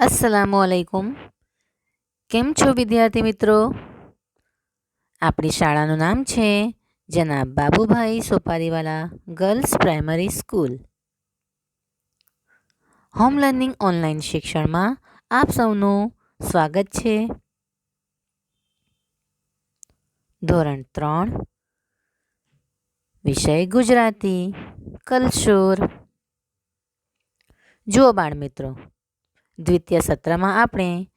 અસલામુ આલૈકુમ કેમ છો વિદ્યાર્થી મિત્રો? આપણી શાળાનું નામ છે જનાબ Babubhai Sopariwala girls primary school home learning online શિક્ષણમાં આપ સૌનું સ્વાગત છે. ધોરણ ત્રણ. વિષય ગુજરાતી, કલશોર. જુઓ બાળ મિત્રો દ્વિતીય સત્રમાં આપણે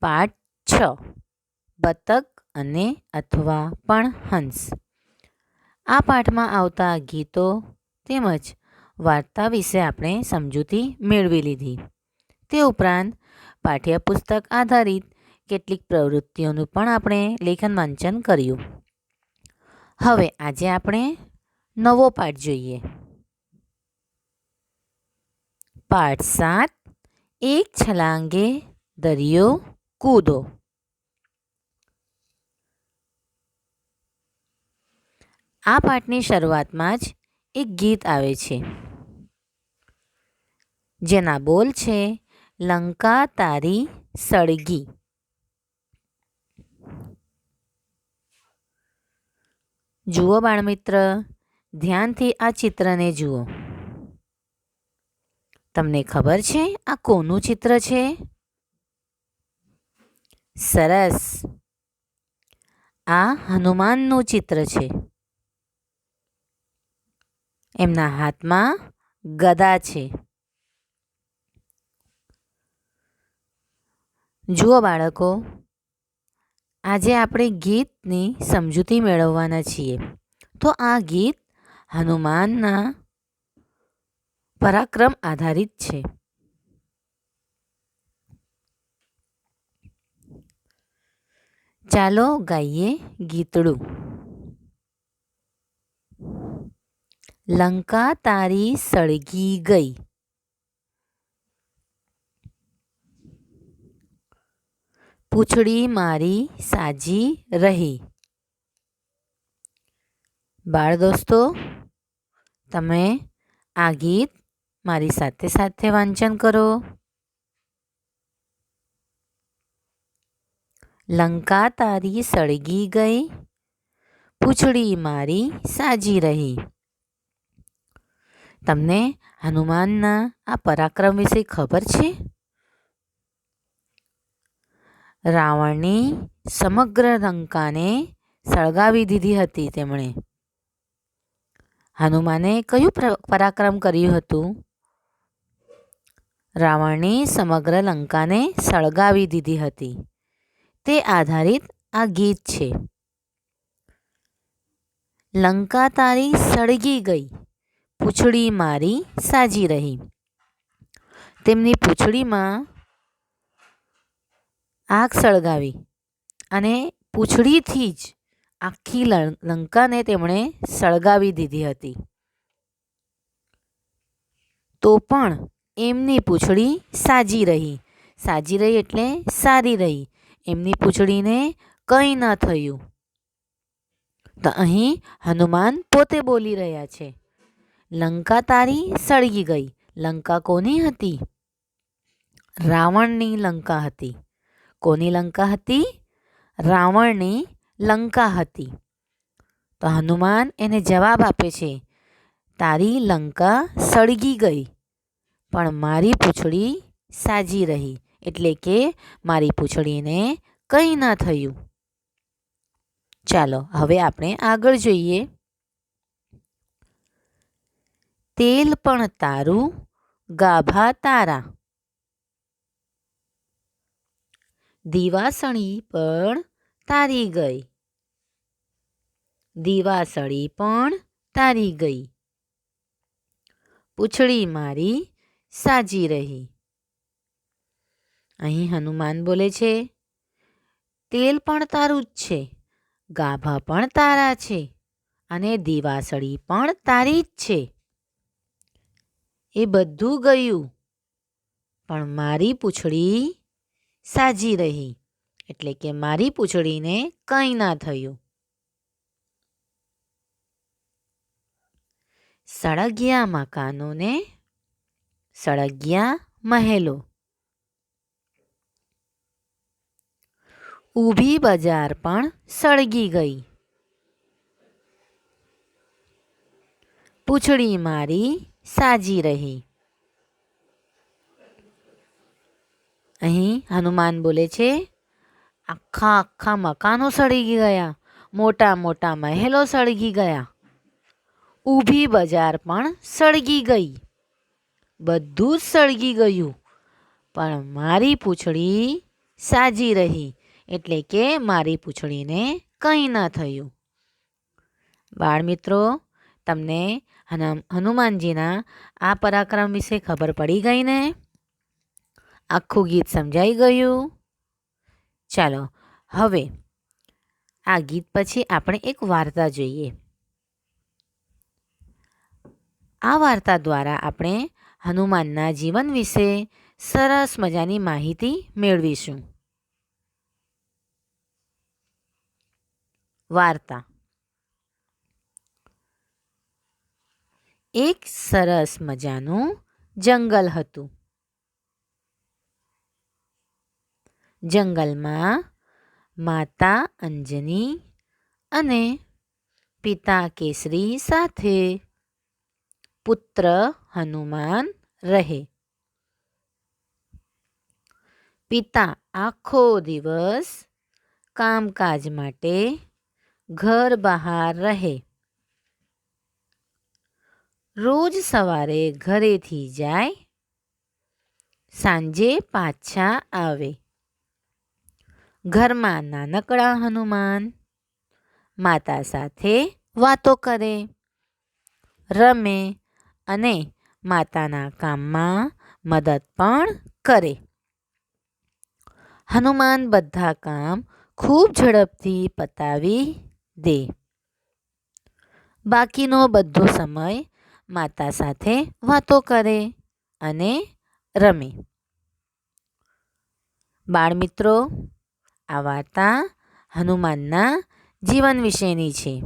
પાઠ છ, બતક અને અથવા પણ હંસ. આ પાઠમાં આવતા ગીતો તેમજ વાર્તા વિશે આપણે સમજૂતી મેળવી લીધી. તે ઉપરાંત પાઠ્યપુસ્તક આધારિત કેટલીક પ્રવૃત્તિઓનું પણ આપણે લેખન વાંચન કર્યું. હવે આજે આપણે નવો પાઠ જોઈએ. પાઠ સાત એક છલાંગે દરિયો કૂદો આ પાઠની શરૂઆતમાં જ એક ગીત આવે છે, જેના બોલ છે, લંકા તારી સળગી જુઓ બાળમિત્ર, ધ્યાનથી આ ચિત્રને જુઓ. તમને ખબર છે આ કોનું ચિત્ર છે? સરસ. આ હનુમાનનું ચિત્ર છે. એમના હાથમાં ગદા છે. જુઓ બાળકો, આજે આપણે ગીતની સમજૂતી મેળવવાના છીએ. તો આ ગીત હનુમાનના પરાક્રમ આધારિત છે. ચાલો ગાઈએ ગીતડું. લંકા તારી સળગી ગઈ. પૂંછડી મારી સાજી રહી. બાળ દોસ્તો, તમે આ ગીત મારી સાથે સાથે વાંચન કરો. લંકા તારી સળગી ગઈ, પૂછડી મારી સાજી રહી. તમને હનુમાનના આ પરાક્રમ વિશે ખબર છે? રાવણની સમગ્ર લંકાને સળગાવી દીધી હતી તેમણે. હનુમાને કયું પરાક્રમ કર્યું હતું? રાવણની સમગ્ર લંકાને સળગાવી દીધી હતી. તે આધારિત આ ગીત છે. લંકા તારી સળગી ગઈ, પૂંછડી મારી સાજી રહી. તેમની પૂંછડીમાં આગ સળગાવી અને પૂંછડીથી જ આખી લંકાને તેમણે સળગાવી દીધી હતી. તો પણ એમની પૂંછડી સાજી રહી. સાજી રહી એટલે સારી રહી. એમની પૂંછડીને કંઈ ન થયું. તો અહીં હનુમાન પોતે બોલી રહ્યા છે. લંકા તારી સળગી ગઈ. લંકા કોની હતી? રાવણની લંકા હતી. કોની લંકા હતી? રાવણની લંકા હતી. તો હનુમાન એને જવાબ આપે છે, તારી લંકા સળગી ગઈ. પણ મારી પૂંછડી સાજી રહી એટલે કે મારી પૂંછડીને કંઈ ન થયું. ચાલો, હવે આપણે આગળ જોઈએ. તેલ પણ તારું, ગાભા તારા. દીવાસણી પણ તારી ગઈ. દીવાસળી પણ તારી ગઈ. પૂંછડી મારી સાજી રહી. અહીં હનુમાન બોલે છે, તેલ પણ તારું જ છે, ગાભા પણ તારા છે, અને દીવાસળી પણ તારી જ છે. એ બધું ગયું, પણ મારી પૂંછડી સાજી રહી, એટલે કે મારી પૂંછડીને કંઈ ના થયું. સળગિયા મકાનોને સળગિયા મહેલો. ઊભી બજાર પણ સળગી ગઈ. પૂંછડી મારી સાજી રહી. અહીં હનુમાન બોલે છે, આખા આખા મકાનો સળગી ગયા, મોટા મોટા મહેલો સળગી ગયા. ઊભી બજાર પણ સળગી ગઈ. બધું જ સળગી ગયું. પણ મારી પૂંછડી સાજી રહી એટલે કે મારી પૂંછડીને કંઈ ન થયું. બાળ મિત્રો તમને હનુમાનજીના આ પરાક્રમ વિશે ખબર પડી ગઈ ને? આખું ગીત સમજાઈ ગયું? ચાલો, હવે આ ગીત પછી આપણે એક વાર્તા જોઈએ. આ વાર્તા દ્વારા આપણે હનુમાનના જીવન વિશે સરસ મજાની માહિતી મેળવીશું. વાર્તા. એક સરસ મજાનું જંગલ હતું. જંગલમાં માતા અંજની અને પિતા કેસરી સાથે પુત્ર હનુમાન રહે પિતા આખો દિવસ કામકાજ માટે ઘર બહાર રહે રોજ સવારે ઘરેથી જાય સાંજે પાછા આવે ઘરમાં નાનકડા હનુમાન માતા સાથે વાતો કરે રમે અને માતાના કામમાં મદદ પણ કરે. હનુમાન બધા કામ ખૂબ ઝડપથી પતાવી દે. બાકીનો બધો સમય માતા સાથે વાતો કરે અને રમે. બાળમિત્રો, આ વાર્તા હનુમાનના જીવન વિશેની છે.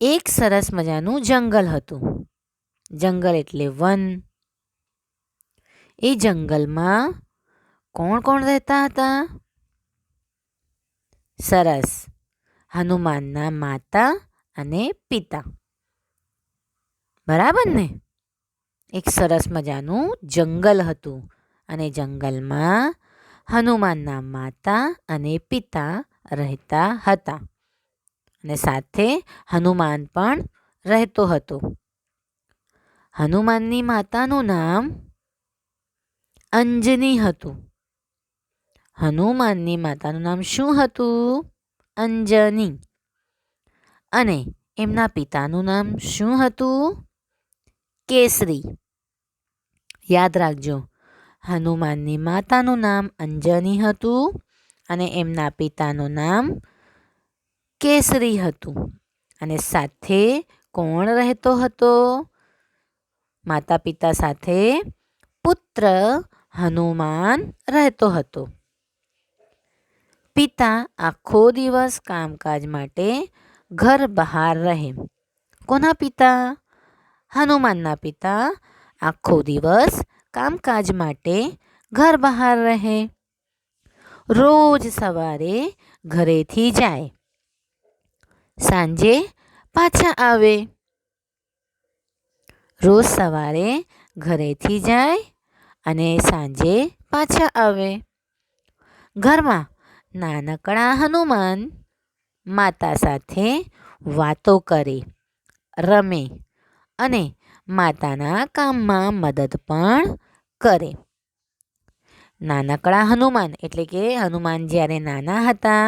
એક સરસ મજાનું જંગલ હતું. જંગલ એટલે વન. એ જંગલમાં કોણ કોણ રહેતા હતા? સરસ. હનુમાનના માતા અને પિતા. બરાબર ને? એક સરસ મજાનું જંગલ હતું અને જંગલમાં હનુમાનના માતા અને પિતા રહેતા હતા. અને સાથે હનુમાન પણ રહેતો હતો. હનુમાનની માતાનું નામ અંજની હતું. હનુમાનની માતાનું નામ શું હતું? અંજની. અને એમના પિતાનું નામ શું હતું? કેસરી. યાદ રાખજો, હનુમાનની માતાનું નામ અંજની હતું અને એમના પિતાનું નામ કેસરી હતું અને સાથે કોણ રહેતો હતો? માતા પિતા સાથે પુત્ર હનુમાન રહેતો હતો. પિતા આખો દિવસ કામકાજ માટે ઘર બહાર રહે. કોના પિતા? હનુમાનના પિતા આખો દિવસ કામકાજ માટે ઘર બહાર રહે. રોજ સવારે ઘરેથી જાય. સાંજે પાછા આવે. રોજ સવારે ઘરેથી જાય અને સાંજે પાછા આવે. ઘરમાં નાનકડા હનુમાન માતા સાથે વાતો કરે, રમે અને માતાના કામમાં મદદ પણ કરે. નાનકડા હનુમાન એટલે કે હનુમાન જ્યારે નાના હતા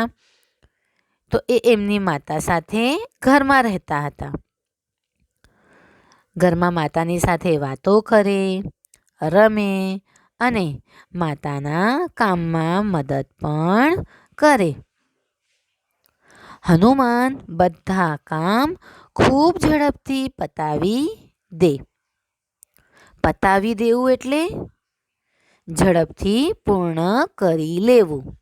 તો એ એમની માતા સાથે ઘરમાં રહેતા હતા. ઘરમાં માતાની સાથે વાતો કરે, રમે અને માતાના કામમાં મદદ પણ કરે. હનુમાન બધા કામ ખૂબ ઝડપથી પતાવી દે. પતાવી દેવું એટલે ઝડપથી પૂર્ણ કરી લેવું.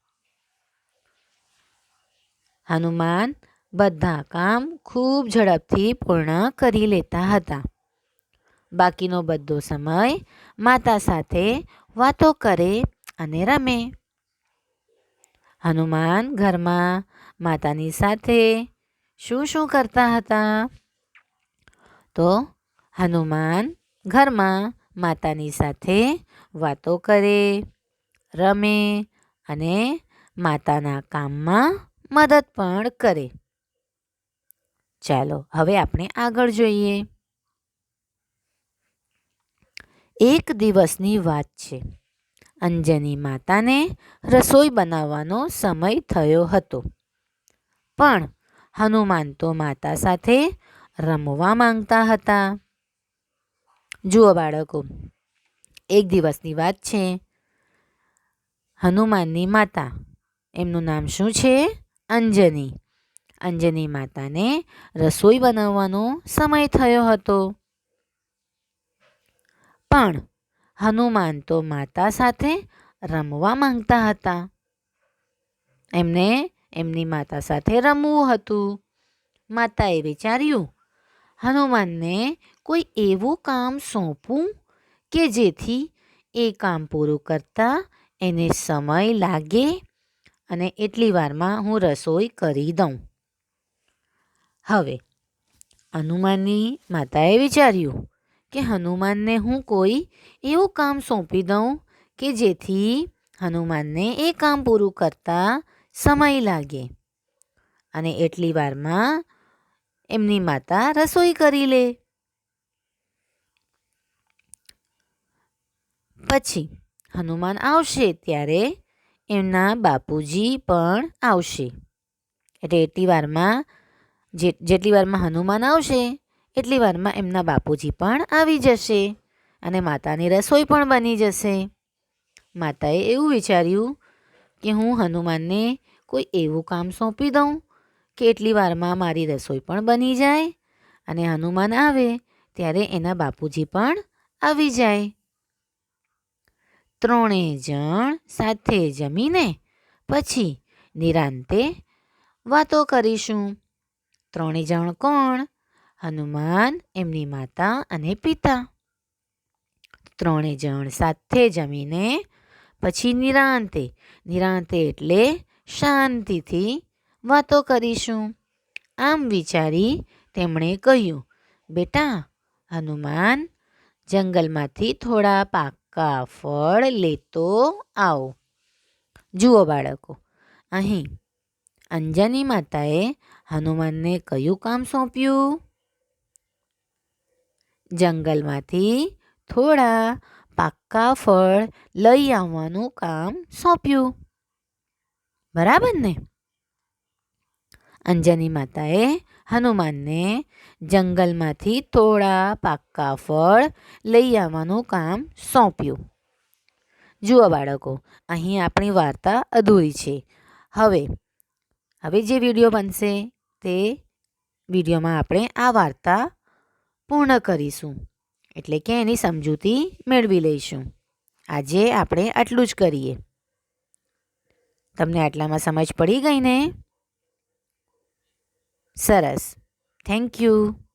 હનુમાન બધા કામ ખૂબ ઝડપથી પૂર્ણ કરી લેતા હતા. બાકીનો બધો સમય માતા સાથે વાતો કરે અને રમે. હનુમાન ઘરમાં માતાની સાથે શું શું કરતા હતા? તો હનુમાન ઘરમાં માતાની સાથે વાતો કરે, રમે અને માતાના કામમાં મદદ પણ કરે. ચાલો, હવે આપણે આગળ જોઈએ. એક દિવસની વાત છે. અંજની માતાને રસોઈ બનાવવાનો સમય થયો હતો. પણ હનુમાન તો માતા સાથે રમવા માંગતા હતા. જુઓ બાળકો, એક દિવસની વાત છે. હનુમાનની માતા, એમનું નામ શું છે? અંજની. અંજની માતાને રસોઈ બનાવવાનો સમય થયો હતો. પણ હનુમાન તો માતા સાથે રમવા માંગતા હતા. એમને એમની માતા સાથે રમવું હતું. માતાએ વિચાર્યું, હનુમાનને કોઈ એવું કામ સોંપવું કે જેથી એ કામ પૂરું કરતાં એને સમય લાગે અને એટલી વારમાં હું રસોઈ કરી દઉં. હવે, હનુમાનની માતાએ વિચાર્યું કે હનુમાનને હું કોઈ એવું કામ સોંપી દઉં કે જેથી હનુમાનને એ કામ પૂરું કરતાં સમય લાગે. અને એટલી વારમાં એમની માતા રસોઈ કરી લે. પછી હનુમાન આવશે ત્યારે એમના બાપુજી પણ આવશે. એટલે એટલી વારમાં જે, જેટલી વારમાં હનુમાન આવશે, એટલી વારમાં એમના બાપુજી પણ આવી જશે અને માતાની રસોઈ પણ બની જશે. માતાએ એવું વિચાર્યું કે હું હનુમાનને કોઈ એવું કામ સોંપી દઉં કે એટલી વારમાં મારી રસોઈ પણ બની જાય અને હનુમાન આવે ત્યારે એના બાપુજી પણ આવી જાય. ત્રણેય જણ સાથે જમીને પછી નિરાંતે વાતો કરીશું. ત્રણેય જણ કોણ? હનુમાન, એમની માતા અને પિતા. ત્રણેય જણ સાથે જમીને પછી નિરાંતે નિરાંતે એટલે શાંતિથી વાતો કરીશું. આમ વિચારી તેમણે કહ્યું, બેટા, હનુમાન જંગલમાંથી થોડા પાકા ફળ લેતો આવો. જુઓ બાળકો, અહીં અંજની માતાએ હનુમાનને કયું કામ સોંપ્યું? જંગલમાંથી થોડા પાક્કા ફળ લઈ આવવાનું કામ સોંપ્યું. બરાબર ને? અંજની માતાએ હનુમાનને જંગલમાંથી થોડા પાક્કા ફળ લઈ આવવાનું કામ સોંપ્યું. જુઓ બાળકો, અહીં આપણી વાર્તા અધૂરી છે. હવે હવે જે વીડિયો બનશે તે વિડીયોમાં આપણે આ વાર્તા પૂર્ણ કરીશું. એટલે કે એની સમજૂતી મેળવી લઈશું. આજે આપણે આટલું જ કરીએ. તમને આટલામાં સમજ પડી ગઈ ને? સરસ. Thank you.